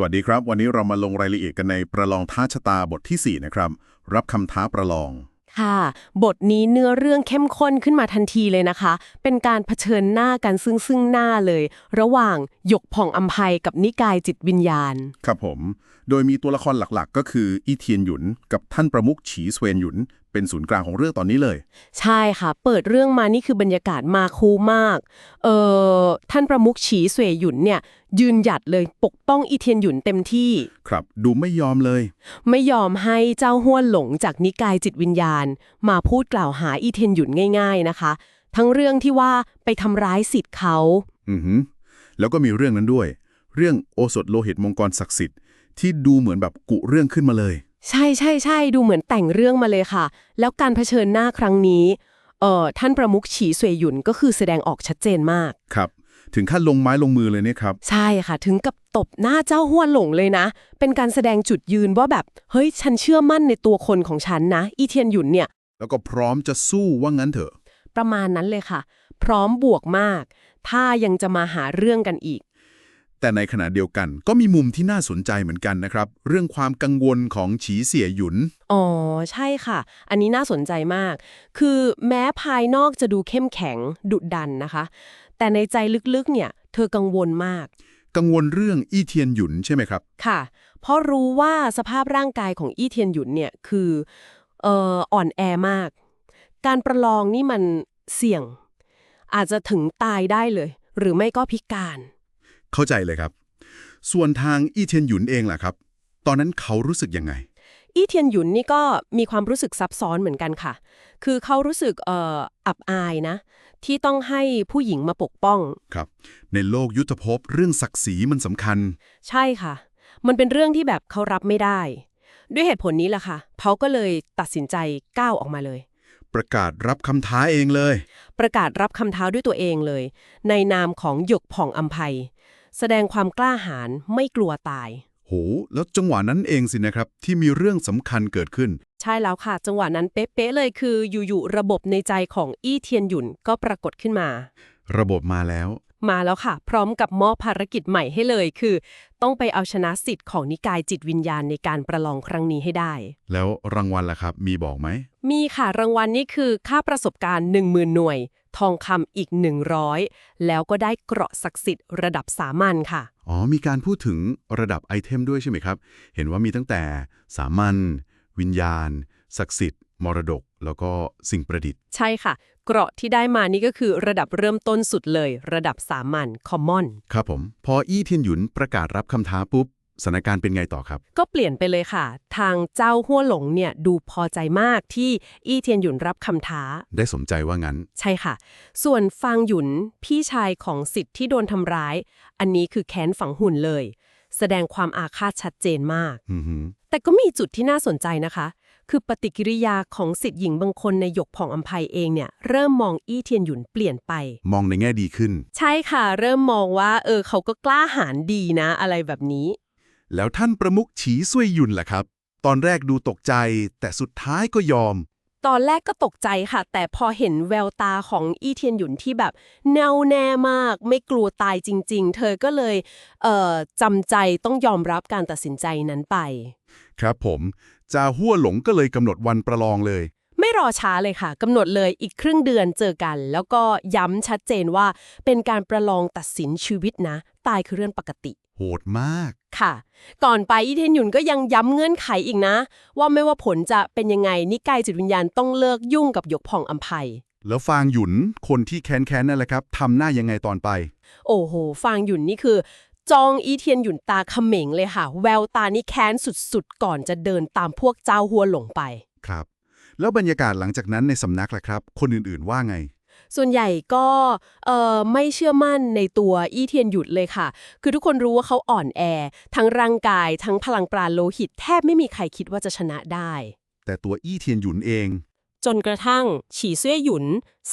สวัสดีครับ วันนี้เรามาลงรายละเอียดกันในประลองท้าชะตาบททีสี่ 4 นะครับ รับคำท้าประลอง ค่ะ บทนี้เนื้อเรื่องเข้มข้นขึ้นมาทันทีเลยนะคะ เป็นการเผชิญหน้ากันซึ่งซึ่งหน้าเลย ระหว่างหยกผ่องอัมภัยกับนิกายจิตวิญญาณ ครับผม โดยมีตัวละครหลักๆ ก็คืออีเทียนหยุน กับท่านประมุขฉีสเวนหยุนเป็นศูนย์กลางของเรื่องตอนนี้เลย ใช่ค่ะ เปิดเรื่องมานี่คือบรรยากาศมาคูมากเอ่อท่านประมุขฉีสเวยหยุนเนี่ย ยืนหยัดเลยปกป้องอีเทียนหยุนเต็มที่ ครับ ดูไม่ยอมเลย ไม่ยอมให้เจ้าห้วนหลงจากนิกายจิตวิญญาณ มาพูดกล่าวหาอีเทียนหยุนง่าย ๆนะคะ ทั้งเรื่องที่ว่าไปทำร้ายสิทธิ์เขาอือหือแล้วก็มีเรื่องนั้นด้วย เรื่องโอสถโลหิตมงกรศักดิ์สิทธิ์ที่ดูเหมือนแบบกุเรื่องขึ้นมาเลย ใช่ใช่ใช่ดูเหมือนแต่งเรื่องมาเลยค่ะ แล้วการเผชิญหน้าครั้งนี้เอ่อท่านประมุขฉีสวยหยุนก็คือแสดงออกชัดเจนมาก ครับ ถึงขั้นลงไม้ลงมือเลยเนี่ยครับ ใช่ค่ะ ถึงกับตบหน้าเจ้าห้วนหลงเลยนะ เป็นการแสดงจุดยืนว่าแบบเฮ้ยฉันเชื่อมั่นในตัวคนของฉันนะ อีเทียนหยุนเนี่ย แล้วก็พร้อมจะสู้ว่างั้นเถอะ ประมาณนั้นเลยค่ะ พร้อมบวกมาก ถ้ายังจะมาหาเรื่องกันอีก แต่ในขณะเดียวกันก็มีมุมที่น่าสนใจเหมือนกันนะครับ เรื่องความกังวลของฉีเสี่ยหยุน อ๋อ ใช่ค่ะ อันนี้น่าสนใจมาก คือแม้ภายนอกจะดูเข้มแข็งดุดันนะคะ แต่ในใจลึกๆ เนี่ย เธอกังวลมาก กังวลเรื่องอี้เทียนหยุนใช่ไหมครับ ค่ะ เพราะรู้ว่าสภาพร่างกายของอี้เทียนหยุนเนี่ยคือเอ่ออ่อนแอมาก การประลองนี่มันเสี่ยง อาจจะถึงตายได้เลย หรือไม่ก็พิการ เข้าใจเลยครับ ส่วนทางอี้เทียนหยุนเองล่ะครับ ตอนนั้นเขารู้สึกยังไง อี้เทียนหยุนนี่ก็มีความรู้สึกซับซ้อนเหมือนกันค่ะ คือเขารู้สึกเอ่ออับอายนะ ที่ต้องให้ผู้หญิงมาปกป้อง ครับ ในโลกยุทธภพเรื่องศักดิ์ศรีมันสำคัญ ใช่ค่ะ มันเป็นเรื่องที่แบบเขารับไม่ได้ ด้วยเหตุผลนี้แหละค่ะเขาก็เลยตัดสินใจก้าวออกมาเลยประกาศรับคำท้าเองเลย ประกาศรับคำท้าด้วยตัวเองเลย ในนามของหยกผ่องอัมภัย แสดงความกล้าหาญไม่กลัวตาย โห แล้วจังหวะนั้นเองสินะครับ ที่มีเรื่องสำคัญเกิดขึ้น ใช่แล้วค่ะ จังหวะนั้นเป๊ะๆเลยคือ อยู่ๆระบบในใจของอี้เทียนหยุนก็ปรากฏขึ้นมา ระบบมาแล้ว มาแล้วค่ะ พร้อมกับมอบภารกิจใหม่ให้เลยคือ ต้องไปเอาชนะสิทธิ์ของนิกายจิตวิญญาณในการประลองครั้งนี้ให้ได้ แล้วรางวัลล่ะครับ มีบอกไหม มีค่ะรางวัลนี่คือค่าประสบการณ์ 10,000 หน่วย ทองคำอีก 100 แล้วก็ได้เกราะศักดิ์สิทธิ์ระดับสามัญค่ะ อ๋อ มีการพูดถึงระดับไอเทมด้วยใช่ไหมครับ เห็นว่ามีตั้งแต่สามัญวิญญาณ ศักดิ์สิทธิ์ มรดก แล้วก็สิ่งประดิษฐ์ ใช่ค่ะ เกราะที่ได้มานี่ก็คือระดับเริ่มต้นสุดเลย ระดับสามัญ common ครับผม พออี้เทียนหยุนประกาศรับคำท้าปุ๊บ สถานการณ์เป็นไงต่อครับ ก็เปลี่ยนไปเลยค่ะ ทางเจ้าหัวหลงเนี่ยดูพอใจมากที่อี้เทียนหยุนรับคำท้า ได้สมใจว่างั้น ใช่ค่ะ ส่วนฟางหยุนพี่ชายของสิทธิ์ที่โดนทำร้าย อันนี้คือแค้นฝังหุ่นเลย แสดงความอาฆาตชัดเจนมากอือหือแต่ก็มีจุดที่น่าสนใจนะคะ คือปฏิกิริยาของสิทธิ์หญิงบางคนในหยกผ่องอัมภัยเองเนี่ยเริ่มมองอี้เทียนหยุนเปลี่ยนไป มองในแง่ดีขึ้น ใช่ค่ะ เริ่มมองว่า เออเขาก็กล้าหาญดีนะ อะไรแบบนี้ แล้วท่านประมุขฉีซุยหยุนล่ะครับ ตอนแรกดูตกใจ แต่สุดท้ายก็ยอม ตอนแรกก็ตกใจค่ะ แต่พอเห็นแววตาของอี้เทียนหยุนที่แบบแน่วแน่มาก ไม่กลัวตายจริง ๆ เธอก็เลยเอ่อจำใจต้องยอมรับการตัดสินใจนั้นไป ครับผมจาหัวหลงก็เลยกำหนดวันประลองเลย ไม่รอช้าเลยค่ะกำหนดเลยอีกครึ่งเดือนเจอกัน แล้วก็ย้ำชัดเจนว่าเป็นการประลองตัดสินชีวิตนะ ตายคือเรื่องปกติ โหดมาก ค่ะ ก่อนไปอีเทนหยุนก็ยังย้ำเงื่อนไขอีกนะ ว่าไม่ว่าผลจะเป็นยังไงนิกายจิตวิญญาณต้องเลิกยุ่งกับหยกผ่องอัมภัยแล้วฟางหยุนคนที่แค้นๆนั่นแหละครับทำหน้ายังไงตอนไป โอ้โห ฟางหยุนนี่คือ จองอีเทียนหยุนตาเขม็งเลยค่ะ แววตานี่แค้นสุดๆ ก่อนจะเดินตามพวกเจ้าหัวหลงไป ครับ แล้วบรรยากาศหลังจากนั้นในสำนักล่ะครับ คนอื่นๆว่าไง ส่วนใหญ่ก็เอ่อไม่เชื่อมั่นในตัวอี้เทียนหยุดเลยค่ะ คือทุกคนรู้ว่าเขาอ่อนแอ ทั้งร่างกายทั้งพลังปราณโลหิต แทบไม่มีใครคิดว่าจะชนะได้ แต่ตัวอี้เทียนหยุนเอง จนกระทั่ง ฉีเสื้อหยุน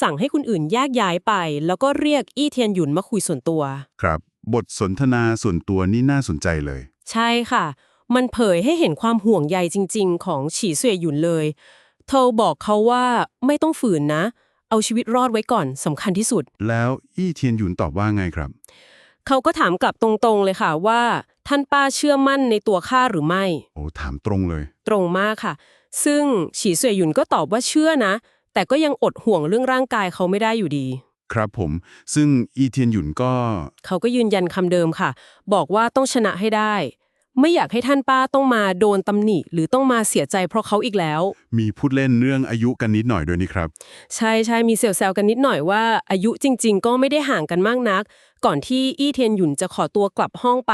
สั่งให้คนอื่นแยกย้ายไป แล้วก็เรียกอี้เทียนหยุนมาคุยส่วนตัว ครับ บทสนทนาส่วนตัวนี่น่าสนใจเลย ใช่ค่ะ มันเผยให้เห็นความห่วงใยจริง ๆ ของฉีเสวยหยุนเลย เธอบอกเขาว่าไม่ต้องฝืนนะเอาชีวิตรอดไว้ก่อนสำคัญที่สุด แล้วอี้เทียนหยุนตอบว่าไงครับ เขาก็ถามกลับตรงๆเลยค่ะว่า ท่านป้าเชื่อมั่นในตัวข้าหรือไม่ โอ้ถามตรงเลย ตรงมากค่ะ ซึ่งฉีเสวยหยุนก็ตอบว่าเชื่อนะ แต่ก็ยังอดห่วงเรื่องร่างกายเขาไม่ได้อยู่ดี ครับผม ซึ่งอีเทียนหยุนก็ เขาก็ยืนยันคำเดิมค่ะ บอกว่าต้องชนะให้ได้ ไม่อยากให้ท่านป้าต้องมาโดนตำหนิ หรือต้องมาเสียใจเพราะเขาอีกแล้ว มีพูดเล่นเรื่องอายุกันนิดหน่อยด้วยนี่ครับ ใช่ใช่มีเซลล์ๆกันนิดหน่อยว่า อายุจริง ๆ ก็ไม่ได้ห่างกันมากนัก ก่อนที่อี้เทียนหยุนจะขอตัวกลับห้องไป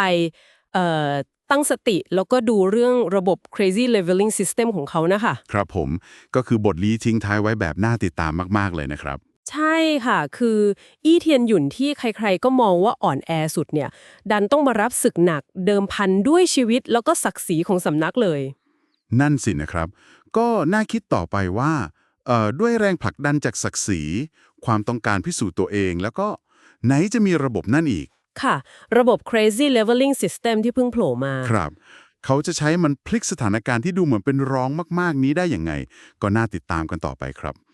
เอ่อตั้งสติแล้วก็ดูเรื่องระบบ crazy leveling system ของเขานะคะ ครับผมก็คือบทลีทิ้งท้ายไว้แบบน่าติดตามมาก ๆ เลยนะครับ ใช่ค่ะ คืออี้เทียนหยุนที่ใครๆ ก็มองว่าอ่อนแอสุดเนี่ย ดันต้องมารับศึกหนักเดิมพันด้วยชีวิตแล้วก็ศักดิ์ศรีของสำนักเลย นั่นสินะครับ ก็น่าคิดต่อไปว่าเอ่อด้วยแรงผลักดันจากศักดิ์ศรี ความต้องการพิสูจน์ตัวเอง แล้วก็ไหนจะมีระบบนั่นอีก ค่ะ ระบบ crazy leveling system ที่เพิ่งโผล่มา ครับ เขาจะใช้มันพลิกสถานการณ์ที่ดูเหมือนเป็นรองมาก ๆ นี้ได้อย่างไง ก็น่าติดตามกันต่อไปครับ